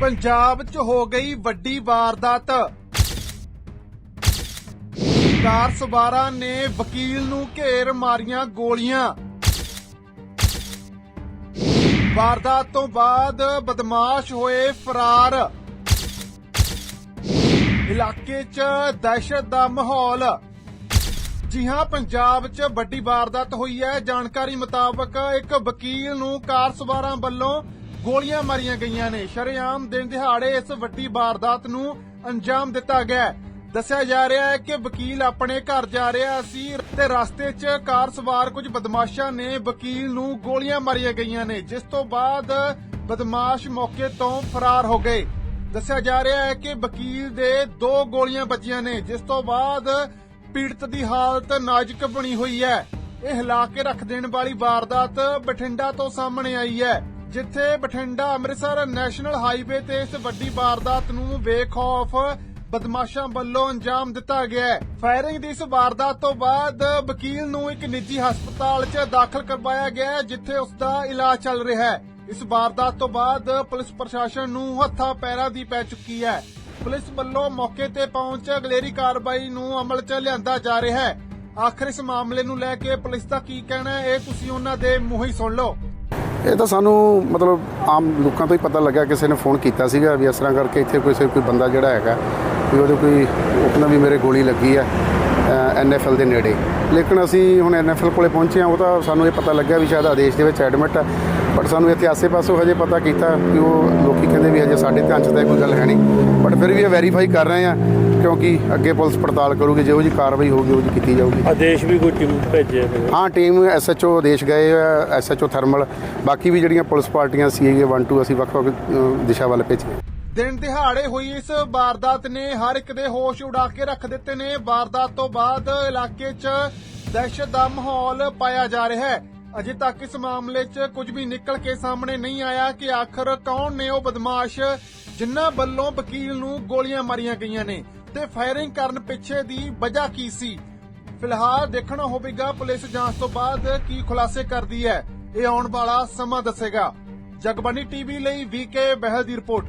ਪੰਜਾਬ 'ਚ ਹੋ ਗਈ ਵੱਡੀ ਵਾਰਦਾਤ। ਕਾਰ ਸਵਾਰਾਂ ਨੇ ਵਕੀਲ ਨੂੰ ਘੇਰ ਮਾਰੀਆਂ ਗੋਲੀਆਂ। ਵਾਰਦਾਤ ਤੋਂ ਬਾਅਦ ਬਦਮਾਸ਼ ਹੋਏ ਫਰਾਰ। ਇਲਾਕੇ 'ਚ ਦਹਿਸ਼ਤ ਦਾ ਮਾਹੌਲ। ਜੀ ਹਾਂ ਪੰਜਾਬ 'ਚ ਵੱਡੀ ਵਾਰਦਾਤ ਹੋਈ ਹੈ, ਜਾਣਕਾਰੀ ਮੁਤਾਬਕ ਇੱਕ ਵਕੀਲ ਨੂੰ ਕਾਰ ਸਵਾਰਾਂ ਵੱਲੋਂ ਗੋਲੀਆਂ ਮਾਰੀਆਂ ਗਈਆਂ ਨੇ। ਸ਼ਰੇਆਮ ਦਿਨ ਦਿਹਾੜੇ ਇਸ ਵੱਡੀ ਵਾਰਦਾਤ ਨੂੰ ਅੰਜਾਮ ਦਿੱਤਾ ਗਿਆ ਦੱਸਿਆ ਜਾ ਰਿਹਾ ਹੈ ਕਿ ਵਕੀਲ ਆਪਣੇ ਘਰ ਜਾ ਰਿਹਾ ਸੀ ਤੇ ਰਸਤੇ 'ਚ ਕਾਰ ਸਵਾਰ ਕੁਝ ਬਦਮਾਸ਼ਾਂ ਨੇ ਵਕੀਲ ਨੂੰ ਗੋਲੀਆਂ ਮਾਰੀਆਂ ਗਈਆਂ ਨੇ, ਜਿਸ ਤੋਂ ਬਾਅਦ ਬਦਮਾਸ਼ ਮੌਕੇ ਤੋਂ ਫਰਾਰ ਹੋ ਗਏ। ਦੱਸਿਆ ਜਾ ਰਿਹਾ ਹੈ ਕਿ ਵਕੀਲ ਦੇ ਦੋ ਗੋਲੀਆਂ ਵੱਜੀਆਂ ਨੇ, ਜਿਸ ਤੋਂ ਬਾਅਦ ਪੀੜਤ ਦੀ ਹਾਲਤ ਨਾਜ਼ੁਕ ਬਣੀ ਹੋਈ ਹੈ। ਇਹ ਹਿਲਾ ਕੇ ਰੱਖ ਦੇਣ ਵਾਲੀ ਵਾਰਦਾਤ ਬਠਿੰਡਾ ਤੋਂ ਸਾਹਮਣੇ ਆਈ ਹੈ। ਜਿੱਥੇ ਬਠਿੰਡਾ ਅੰਮ੍ਰਿਤਸਰ ਨੈਸ਼ਨਲ ਹਾਈਵੇ ਤੇ ਇਸ ਵੱਡੀ ਵਾਰਦਾਤ ਨੂੰ ਬੇਖੌਫ ਬਦਮਾਸ਼ਾਂ ਵੱਲੋਂ ਅੰਜਾਮ ਦਿੱਤਾ ਗਿਆ ਹੈ। ਫਾਇਰਿੰਗ ਦੀ ਇਸ ਵਾਰਦਾਤ ਤੋਂ ਬਾਅਦ ਵਕੀਲ ਨੂੰ ਇੱਕ ਨਿੱਜੀ ਹਸਪਤਾਲ 'ਚ ਦਾਖਲ ਕਰਵਾਇਆ ਗਿਆ ਹੈ, ਜਿੱਥੇ ਉਸ ਦਾ ਇਲਾਜ ਚੱਲ ਰਿਹਾ ਹੈ। ਇਸ ਵਾਰਦਾਤ ਤੋਂ ਬਾਅਦ ਪੁਲਿਸ ਪ੍ਰਸ਼ਾਸਨ ਨੂੰ ਹੱਥਾਂ ਪੈਰਾਂ ਦੀ ਪੈ ਚੁੱਕੀ ਹੈ। ਪੁਲਿਸ ਵੱਲੋਂ ਮੌਕੇ ਤੇ ਪਹੁੰਚ ਅਗਲੇਰੀ ਕਾਰਵਾਈ ਨੂੰ ਅਮਲ 'ਚ ਲਿਆਂਦਾ ਜਾ ਰਿਹਾ ਹੈ। ਆਖਰ ਇਸ ਮਾਮਲੇ ਨੂੰ ਲੈ ਕੇ ਪੁਲਿਸ ਦਾ ਕੀ ਕਹਿਣਾ ਹੈ, ਇਹ ਤੁਸੀਂ ਉਹਨਾਂ ਦੇ ਮੂੰਹ ਹੀ ਸੁਣ ਲਓ। ਇਹ ਤਾਂ ਸਾਨੂੰ ਮਤਲਬ ਆਮ ਲੋਕਾਂ ਤੋਂ ਹੀ ਪਤਾ ਲੱਗਾ ਕਿਸੇ ਨੇ ਫੋਨ ਕੀਤਾ ਸੀਗਾ ਵੀ ਇਸ ਤਰ੍ਹਾਂ ਕਰਕੇ ਇੱਥੇ ਕੋਈ ਕੋਈ ਬੰਦਾ ਜਿਹੜਾ ਹੈਗਾ ਵੀ ਉਹਦੇ ਕੋਈ ਉਹ ਵੀ ਮੇਰੇ ਗੋਲੀ ਲੱਗੀ ਹੈ ਐਨਐਫਐਲ ਦੇ ਨੇੜੇ। ਲੇਕਿਨ ਅਸੀਂ ਹੁਣ ਐਨਐਫਐਲ ਕੋਲੇ ਪਹੁੰਚੇ ਹਾਂ, ਉਹ ਤਾਂ ਸਾਨੂੰ ਇਹ ਪਤਾ ਲੱਗਿਆ ਵੀ ਸ਼ਾਇਦ ਆਦੇਸ਼ ਦੇ ਵਿੱਚ ਐਡਮਿਟ ਆ ਬਟ ਸਾਨੂੰ ਇੱਥੇ ਆਸੇ ਪਾਸੇ ਹਜੇ ਪਤਾ ਕੀਤਾ ਕਿ ਉਹ ਲੋਕੀ ਕਹਿੰਦੇ ਵੀ ਹਜੇ ਸਾਡੇ ਧਿਆਨ 'ਚ ਤਾਂ ਇਹ ਕੋਈ ਗੱਲ ਹੈ ਨਹੀਂ ਬਟ ਫਿਰ ਵੀ ਇਹ ਵੈਰੀਫਾਈ ਕਰ ਰਹੇ ਹਾਂ ਕਿਉਂਕਿ ਅੱਗੇ ਪੁਲਿਸ ਪੜਤਾਲ ਕਰੂਗੀ ਜਿਹੋ ਜੀ ਕਾਰਵਾਈ ਹੋਊਗੀ ਉਹ ਜੀ ਕੀਤੀ ਜਾਊਗੀ। ਆਦੇਸ਼ ਵੀ ਕੋਈ ਟੀਮ ਭੇਜਿਆ ਹੈ ਹਾਂ ਟੀਮ ਐਸਐਚਓ ਦੇਸ਼ ਗਏ ਐਸਐਚਓ ਥਰਮਲ ਬਾਕੀ ਵੀ ਜਿਹੜੀਆਂ ਪੁਲਿਸ ਪਾਰਟੀਆਂ ਸੀਗੇ 1 2 ਅਸੀਂ ਵੱਖ-ਵੱਖ ਦਿਸ਼ਾ ਵੱਲ ਭੇਜੀਆਂ ਦਿਨ ਦਿਹਾੜੇ ਹੋਈ ਇਸ ਵਾਰਦਾਤ ਨੇ ਹਰ ਇੱਕ ਦੇ ਹੋਸ਼ ਉਡਾ ਕੇ ਰੱਖ ਦਿੱਤੇ ਨੇ। ਵਾਰਦਾਤ ਤੋਂ ਬਾਅਦ ਇਲਾਕੇ 'ਚ ਦਹਿਸ਼ਤ ਦਾ ਮਾਹੌਲ ਪਾਇਆ ਜਾ ਰਿਹਾ ਹੈ। ਅਜੇ ਤੱਕ ਇਸ ਮਾਮਲੇ 'ਚ ਕੁਝ ਵੀ ਨਿਕਲ ਕੇ ਸਾਹਮਣੇ ਨਹੀਂ ਆਇਆ ਕਿ ਆਖਰ ਕੌਣ ਨੇ ਉਹ ਬਦਮਾਸ਼ ਜਿਨ੍ਹਾਂ ਵੱਲੋਂ ਵਕੀਲ ਨੂੰ ਗੋਲੀਆਂ ਮਾਰੀਆਂ ਗਈਆਂ ਨੇ। ਤੇ ਫਾਇਰਿੰਗ ਕਰਨ ਪਿੱਛੇ ਦੀ ਵਜ੍ਹਾ ਕੀ ਸੀ? ਫਿਲਹਾਲ ਦੇਖਣਾ ਹੋਵੇਗਾ ਪੁਲਿਸ ਜਾਂਚ ਤੋਂ ਬਾਅਦ ਕੀ ਖੁਲਾਸੇ ਕਰਦੀ ਹੈ। ਇਹ ਆਉਣ ਵਾਲਾ ਸਮਾਂ ਦੱਸੇਗਾ। ਜਗਬਾਨੀ ਟੀਵੀ ਲਈ ਵੀਕੇ ਬਹਿਲ ਦੀ ਰਿਪੋਰਟ।